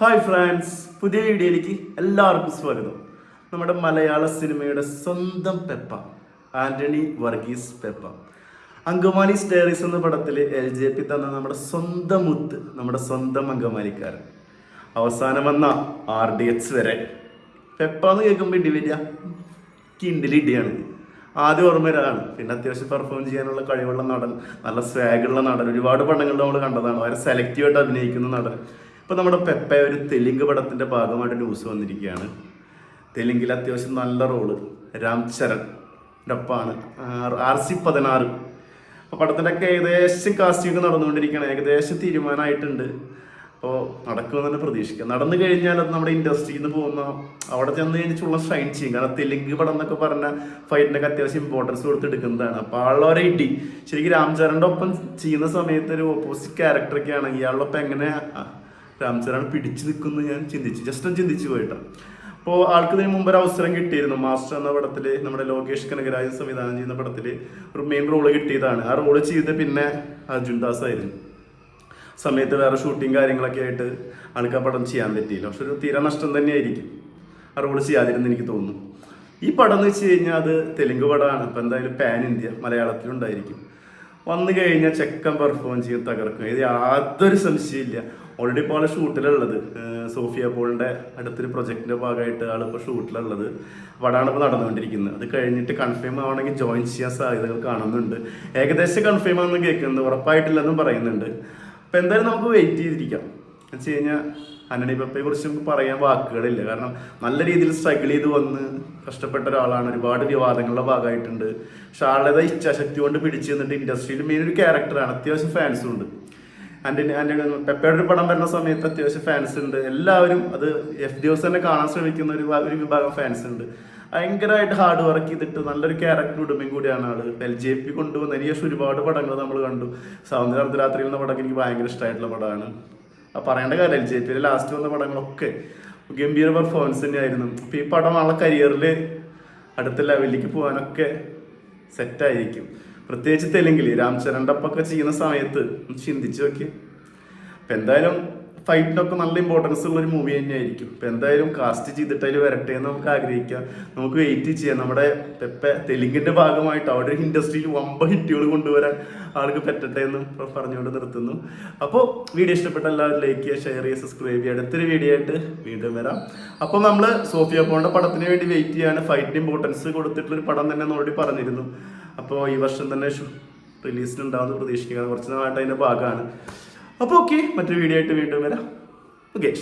Hi friends പുതിയ വീഡിയോയിലേക്ക് എല്ലാവർക്കും സ്വാഗതം. നമ്മുടെ മലയാള സിനിമയുടെ സ്വന്തം പെപ്പ ആന്റണി വർഗീസ് പെപ്പ. അങ്കമാലി സ്റ്റേറീസ് എന്ന പടത്തിൽ എൽ ജെ പി തന്ന നമ്മുടെ സ്വന്തം മുത്ത് നമ്മുടെ സ്വന്തം അങ്കമാലിക്കാരൻ. അവസാനം വന്ന ആർ ഡി എച്ച് വരെ. പെപ്പ എന്ന് കേൾക്കുമ്പോൾ ഇടി വരിക. കിണ്ടിൽ ഇടിയാണ്. ആദ്യം ഓർമ്മയിലാണ് പിന്നെ അത്യാവശ്യം പെർഫോം ചെയ്യാനുള്ള കഴിവുള്ള നടൻ നല്ല സ്വാഗുള്ള നടൻ. ഒരുപാട് പടങ്ങളിൽ നമ്മൾ കണ്ടതാണ്. വളരെ സെലക്റ്റീവായിട്ട് അഭിനയിക്കുന്ന നടൻ. ഇപ്പൊ നമ്മുടെ പെപ്പ ഒരു തെലുങ്ക് പടത്തിന്റെ ഭാഗമായിട്ട് ന്യൂസ് വന്നിരിക്കുകയാണ്. തെലുങ്കിൽ അത്യാവശ്യം നല്ല റോൾ. രാം ചരൺ ഒപ്പാണ് ആർ സി പതിനാറ്. അപ്പോൾ പടത്തിന്റെ ഒക്കെ ഏകദേശം കാസ്റ്റിംഗ് നടന്നുകൊണ്ടിരിക്കുകയാണ്. ഏകദേശം തീരുമാനമായിട്ടുണ്ട്. അപ്പോൾ നടക്കുമെന്ന് പ്രതീക്ഷിക്കാം. നടന്നു കഴിഞ്ഞാൽ അത് നമ്മുടെ ഇൻഡസ്ട്രിയിൽ നിന്ന് പോകുന്ന അവിടെ ചെന്ന് കഴിഞ്ഞിട്ടുള്ള ഷൈൻ ചെയ്യും. കാരണം തെലുങ്ക് പടം എന്നൊക്കെ പറഞ്ഞ ഫൈറ്റിനൊക്കെ അത്യാവശ്യം ഇമ്പോർട്ടൻസ് കൊടുത്ത് എടുക്കുന്നതാണ് അപ്പോൾ ആളുടെ ഇടി. ശരിക്കും രാംചരന്റെ ഒപ്പം ചെയ്യുന്ന സമയത്ത് ഒരു ഓപ്പോസിറ്റ് ക്യാരക്ടറൊക്കെ ആണെങ്കിൽ ഇയാളൊപ്പം എങ്ങനെ രാംചരൺ പിടിച്ചു നിൽക്കുന്നു ഞാൻ ചിന്തിച്ചു. ജസ്റ്റ് ഒന്ന് ചിന്തിച്ചു പോയിട്ടാണ് അപ്പോൾ ആൾക്ക് ഇതിന് മുമ്പ് ഒരു അവസരം കിട്ടിയിരുന്നു. മാസ്റ്റർ എന്ന പടത്തിൽ നമ്മുടെ ലോകേഷ് കനകരാജൻ സംവിധാനം ചെയ്യുന്ന പടത്തിൽ ഒരു മെയിൻ റോൾ കിട്ടിയതാണ്. ആ റോൾ ചെയ്ത് പിന്നെ അർജുൻ ദാസ് ആയിരുന്നു. സമയത്ത് വേറെ ഷൂട്ടിങ് കാര്യങ്ങളൊക്കെ ആയിട്ട് ആൾക്ക് ആ പടം ചെയ്യാൻ പറ്റിയില്ല. പക്ഷെ ഒരു തീരെ നഷ്ടം തന്നെയായിരിക്കും. ആ റോൾ ചെയ്യാതിരുന്ന് എനിക്ക് തോന്നുന്നു. ഈ പടം എന്ന് വെച്ച് കഴിഞ്ഞാൽ അത് തെലുങ്ക് പടമാണ്. അപ്പം എന്തായാലും പാൻ ഇന്ത്യ മലയാളത്തിലുണ്ടായിരിക്കും വന്നു കഴിഞ്ഞാൽ ചെക്കൻ പെർഫോം ചെയ്ത് തകർക്കും. ഇത് യാതൊരു സംശയമില്ല ഓൾറെഡി ഇപ്പോൾ ആൾ ഷൂട്ടിലുള്ളത്. സോഫിയ പോളിന്റെ അടുത്തൊരു പ്രൊജക്റ്റിന്റെ ഭാഗമായിട്ട് ആൾ ഇപ്പോൾ ഷൂട്ടിലുള്ളത് അതാണ് ഇപ്പോൾ നടന്നുകൊണ്ടിരിക്കുന്നത്. അത് കഴിഞ്ഞിട്ട് കൺഫേം ആവണമെങ്കിൽ ജോയിൻ ചെയ്യാൻ സാധ്യതകൾ കാണുന്നുണ്ട്. ഏകദേശം കൺഫേം ആണെന്ന് കേൾക്കുന്നുണ്ട്. ഉറപ്പായിട്ടില്ലെന്നും പറയുന്നുണ്ട്. അപ്പോൾ എന്തായാലും നമുക്ക് വെയിറ്റ് ചെയ്തിരിക്കാം. എന്ന് വെച്ച് കഴിഞ്ഞാൽ അന്നണി പപ്പയെ കുറിച്ച് നമുക്ക് പറയാൻ വാക്കുകളില്ല. കാരണം നല്ല രീതിയിൽ സ്ട്രഗിൾ ചെയ്ത് വന്ന് കഷ്ടപ്പെട്ട ഒരാളാണ്. ഒരുപാട് വിവാദങ്ങളുടെ ഭാഗമായിട്ടുണ്ട്. പക്ഷെ ആളുടെ ഇച്ഛാശക്തി കൊണ്ട് പിടിച്ചു നിന്നിട്ട് ഇൻഡസ്ട്രിയിൽ മെയിൻ ഒരു ക്യാരക്ടറാണ് അത്യാവശ്യം ഫാൻസും ഉണ്ട്. ആന്റണി ആന്റണി പെപ്പയുടെ ഒരു പടം വരുന്ന സമയത്ത് അത്യാവശ്യം ഫാൻസ് ഉണ്ട്. എല്ലാവരും അത് എഫ് എസ് തന്നെ കാണാൻ ശ്രമിക്കുന്ന ഒരു ഒരു വിഭാഗം ഫാൻസ് ഉണ്ട്. ഭയങ്കരമായിട്ട് ഹാർഡ് വർക്ക് ചെയ്തിട്ട് നല്ലൊരു ക്യാരക്ടർ ഉടമയും കൂടിയാണ് ആൾ. എൽ ജെ പി കൊണ്ടുവന്ന ശേഷം ഒരുപാട് പടങ്ങൾ നമ്മൾ കണ്ടു. സൗന്ദര്യ അർദ്ധരാത്രി എന്ന പടം എനിക്ക് ഭയങ്കര ഇഷ്ടമായിട്ടുള്ള പടമാണ്. പറയേണ്ട കാര്യം എൽ ജെ പിയിലെ ലാസ്റ്റ് വന്ന പടങ്ങളൊക്കെ ഗംഭീര പെർഫോമൻസ് തന്നെയായിരുന്നു. അപ്പോൾ ഈ പടം ആളുടെ കരിയറിൽ അടുത്ത ലെവലിലേക്ക് പോകാനൊക്കെ സെറ്റായിരിക്കും പ്രത്യേകിച്ച് തെലുങ്കിൽ രാംചരണ്ടപ്പൊക്കെ ചെയ്യുന്ന സമയത്ത് ചിന്തിച്ചു നോക്കി അപ്പം എന്തായാലും ഫൈറ്റിനൊക്കെ നല്ല ഇമ്പോർട്ടൻസ് ഉള്ള ഒരു മൂവി തന്നെയായിരിക്കും. അപ്പം എന്തായാലും കാസ്റ്റ് ചെയ്തിട്ട് അതിൽ വരട്ടെ എന്ന് നമുക്ക് ആഗ്രഹിക്കാം. നമുക്ക് വെയിറ്റ് ചെയ്യാം. നമ്മുടെ പെപ്പെ തെലുങ്കിന്റെ ഭാഗമായിട്ട് അവിടെ ഒരു ഇൻഡസ്ട്രിയിൽ വമ്പ ഹിറ്റുകൾ കൊണ്ടുവരാൻ ആൾക്ക് പറ്റട്ടെ എന്ന് പറഞ്ഞുകൊണ്ട് നിർത്തുന്നു. അപ്പോൾ വീഡിയോ ഇഷ്ടപ്പെട്ട എല്ലാവരും ലൈക്ക് ചെയ്യുക ഷെയർ ചെയ്യുക സബ്സ്ക്രൈബ് ചെയ്യുക. അടുത്തൊരു വീഡിയോ ആയിട്ട് വീണ്ടും വരാം. അപ്പോൾ നമ്മൾ സോഫിയ പോണ്ട പടത്തിന് വേണ്ടി വെയിറ്റ് ചെയ്യാണ്. ഫൈറ്റിന് ഇമ്പോർട്ടൻസ് കൊടുത്തിട്ടുള്ളൊരു പടം തന്നെ ഓൾറെഡി പറഞ്ഞിരുന്നു. അപ്പോൾ ഈ വർഷം തന്നെ റിലീസിനുണ്ടാവുമെന്ന് പ്രതീക്ഷിക്കുക കുറച്ച് നാളായിട്ട് അതിന്റെ ഭാഗമാണ്. അപ്പോൾ ഓക്കെ മറ്റൊരു വീഡിയോ ആയിട്ട് വീണ്ടും വരാം. ഓക്കെ